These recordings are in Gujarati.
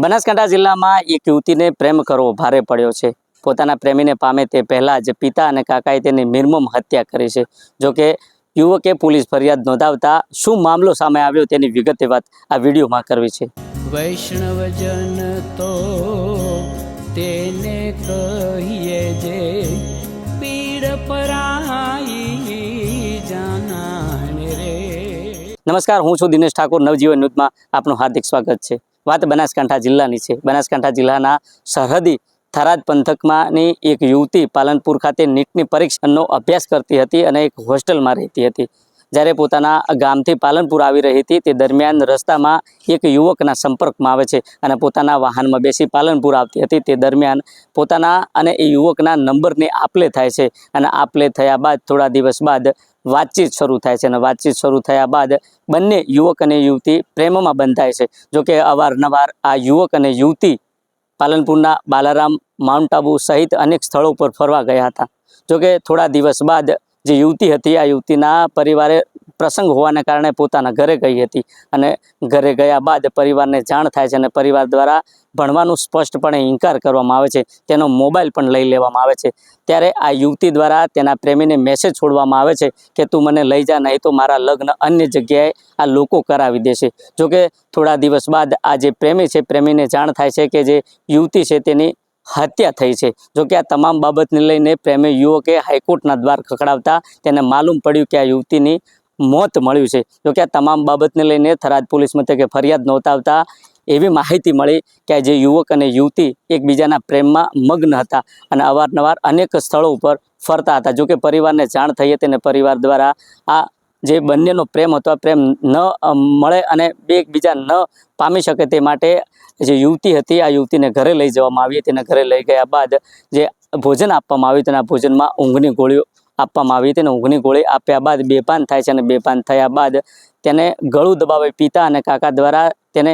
બનાસકાંઠા જિલ્લામાં એક યુવતીને પ્રેમ કરવો ભારે પડ્યો છે. પોતાના પ્રેમીને પામે તે પહેલાં જ પિતા અને કાકાએ તેની નિર્મમ હત્યા કરી છે. જોકે યુવકે પોલીસ ફરિયાદ નોંધાવતા શું મામલો સામે આવ્યો તેની વિગતે વાત આ વિડીયોમાં કરવી છે. વૈષ્ણવજન તો તેને કહીએ જે પીડ પરાઈ જાનાને રે. નમસ્કાર હું છું દિનેશ ઠાકોર. નવજીવન ન્યૂઝમાં આપનું હાર્દિક સ્વાગત છે. વાત બનાસકાંઠા જિલ્લાની છે. બનાસકાંઠા જિલ્લાના સરહદી થરાદ પંથકમાંની એક યુવતી પાલનપુર ખાતે નીટની પરીક્ષાનો અભ્યાસ કરતી હતી અને એક હોસ્ટેલમાં રહેતી હતી. જ્યારે પોતાના ગામથી પાલનપુર આવી રહી હતી, તે દરમિયાન રસ્તામાં એક યુવકના સંપર્કમાં આવે છે અને પોતાના વાહનમાં બેસી પાલનપુર આવતી હતી. તે દરમિયાન પોતાના અને એ યુવકના નંબરની આપલે થાય છે અને આપલે થયા બાદ થોડા દિવસ બાદ વાતચીત શરૂ થાય છે અને વાતચીત શરૂ થયા બાદ બંને યુવક અને યુવતી પ્રેમમાં બંધાય છે. જોકે અવારનવાર આ યુવક અને યુવતી પાલનપુરના બાલારામ, માઉન્ટ આબુ સહિત અનેક સ્થળો પર ફરવા ગયા હતા. જોકે થોડા દિવસ બાદ જે યુવતી હતી, આ યુવતીના પરિવારે પ્રસંગ હોવાને કારણે પોતાના ઘરે ગઈ હતી અને ઘરે ગયા બાદ પરિવારને જાણ થાય છે અને પરિવાર દ્વારા ભણવાનું સ્પષ્ટપણે ઇનકાર કરવામાં આવે છે. તેનો મોબાઈલ પણ લઈ લેવામાં આવે છે. ત્યારે આ યુવતી દ્વારા તેના પ્રેમીને મેસેજ છોડવામાં આવે છે કે તું મને લઈ જા, નહીં તો મારા લગ્ન અન્ય જગ્યાએ આ લોકો કરાવી દેશે. જોકે થોડા દિવસ બાદ આ જે પ્રેમી છે, પ્રેમીને જાણ થાય છે કે જે યુવતી છે તેની હત્યા થઈ છે. જોકે આ તમામ બાબતને લઈને પ્રેમી યુવકે હાઈકોર્ટના દ્વાર ખખડાવતા તેને માલુમ પડ્યું કે આ યુવતીની મોત મળ્યું છે. જોકે આ તમામ બાબતને લઈને થરાદ પોલીસ મથકે ફરિયાદ નોંધાવતા એવી માહિતી મળી કે જે યુવક અને યુવતી એકબીજાના પ્રેમમાં મગ્ન હતા અને અવારનવાર અનેક સ્થળો ઉપર ફરતા હતા. જોકે પરિવારને જાણ થઈ હતી અને પરિવાર દ્વારા આ જે બંનેનો પ્રેમ હતો પ્રેમ ન મળે અને બે એકબીજા ન પામી શકે તે માટે જે યુવતી હતી, આ યુવતીને ઘરે લઈ જવામાં આવી તેને ઘરે લઈ ગયા બાદ જે ભોજન આપવામાં આવ્યું તેના ભોજનમાં ઊંઘની ગોળીઓ આપવામાં આવી હતી અને ઊંઘની ગોળી આપ્યા બાદ બેભાન થાય છે અને બેભાન થયા બાદ તેને ગળું દબાવે પિતા અને કાકા દ્વારા તેને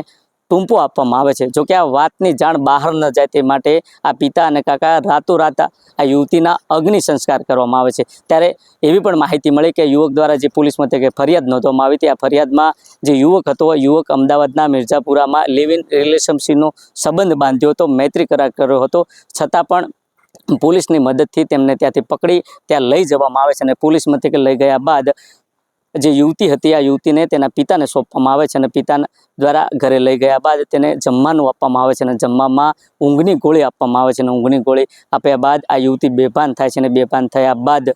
ટૂંપો આપવામાં આવે છે. જોકે આ વાતની જાણ બહાર ન જાય તે માટે આ પિતા અને કાકા રાતોરાત આ યુવતીના અગ્નિ સંસ્કાર કરવામાં આવે છે. ત્યારે એવી પણ માહિતી મળી કે યુવક દ્વારા જે પોલીસ મથકે ફરિયાદ નોંધવામાં આવી હતી, આ ફરિયાદમાં જે યુવક હતો યુવક અમદાવાદના મિર્ઝાપુરામાં લિવ ઇન રિલેશનશીપનો સંબંધ બાંધ્યો હતો, મૈત્રી કરાર કર્યો હતો. છતાં પણ પોલીસની મદદથી તેમને ત્યાંથી પકડી, ત્યાં લઈ જવામાં આવે છે અને પોલીસ મથકે લઈ ગયા બાદ જે યુવતી હતી, આ યુવતીને તેના પિતાને સોંપવામાં આવે છે અને પિતાના દ્વારા ઘરે લઈ ગયા બાદ તેને જમવાનું આપવામાં આવે છે અને જમવામાં ઊંઘની ગોળી આપવામાં આવે છે અને ઊંઘની ગોળી આપ્યા બાદ આ યુવતી બેભાન થાય છે અને બેભાન થયા બાદ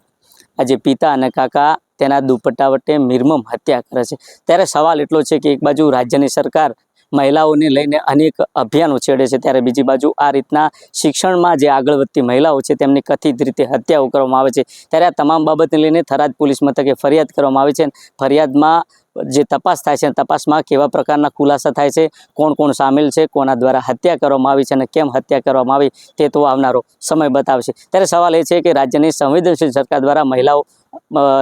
આજે પિતા અને કાકા તેના દુપટ્ટા વટે નિર્મમ હત્યા કરે છે. ત્યારે સવાલ એટલો છે કે એક બાજુ રાજ્યની સરકાર મહિલાઓને લઈને અનેક અભિયાનો છેડે છે. ત્યારે બીજી બાજુ આ રીતના શિક્ષણમાં જે આગળ વધતી મહિલાઓ છે, તેમની કથિત રીતે હત્યાઓ કરવામાં આવે છે. ત્યારે આ તમામ બાબતને લઈને થરાદ પોલીસ મથકે ફરિયાદ કરવામાં આવી છે. ફરિયાદમાં જે તપાસ થાય છે તપાસમાં કેવા પ્રકારના ખુલાસા થાય છે, કોણ કોણ સામેલ છે, કોના દ્વારા હત્યા કરવામાં આવી છે, અને કેમ હત્યા કરવામાં આવી, તે તો આવનારો સમય બતાવશે. ત્યારે સવાલ એ છે કે રાજ્યની સંવેદનશીલ સરકાર દ્વારા મહિલાઓ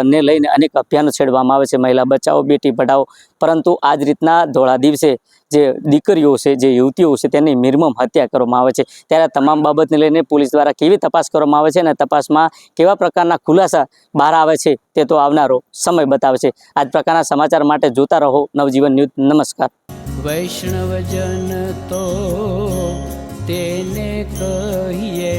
ને લઈને અનેક અભિયાનો છેડવામાં આવે છે. મહિલા બચાવો, બેટી પઢાઓ. પરંતુ આ જ રીતના ધોળા દિવસે જે દીકરીઓ છે, જે યુવતીઓ છે, તેની નિર્મમ હત્યા કરવામાં આવે છે. ત્યારે તમામ બાબતને લઈને પોલીસ દ્વારા કેવી તપાસ કરવામાં આવે છે અને તપાસમાં કેવા પ્રકારના ખુલાસા બહાર આવે છે તે તો આવનારો સમય બતાવે છે. આ જ પ્રકારના સમાચાર માટે જોતા રહો. નવજીવન ન્યૂઝ, નમસ્કાર. વૈષ્ણવજન તો તેને કહીએ